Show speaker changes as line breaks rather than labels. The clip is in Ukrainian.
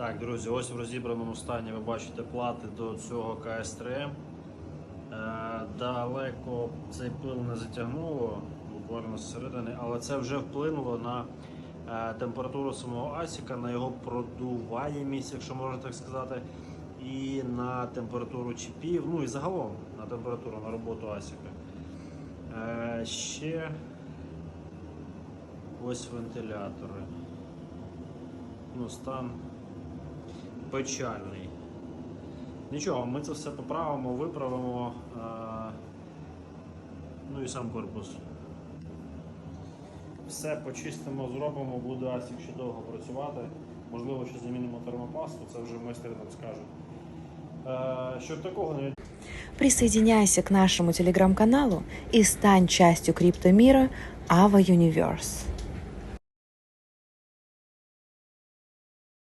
Так, друзі, ось в розібраному стані ви бачите плати до цього КС-3. Е, Далеко цей пил не затягнуло, буквально зсередини, але це вже вплинуло на е, температуру самого Асіка, на його продуваємість, якщо можна так сказати, і на температуру чіпів, ну і загалом на температуру на роботу Асіка. Е, Ще ось вентилятори. Ну, стан печальний. Нічого, ми це все поправимо, виправимо. е, Ну і сам корпус. Все почистимо, зробимо, буде Асік ще довго працювати. Можливо, ще замінимо термопасту, це вже майстри нам скажуть. Е, Щоб такого не
Присоединяйся к нашему телеграм-каналу и стань частью криптомира Ava Universe.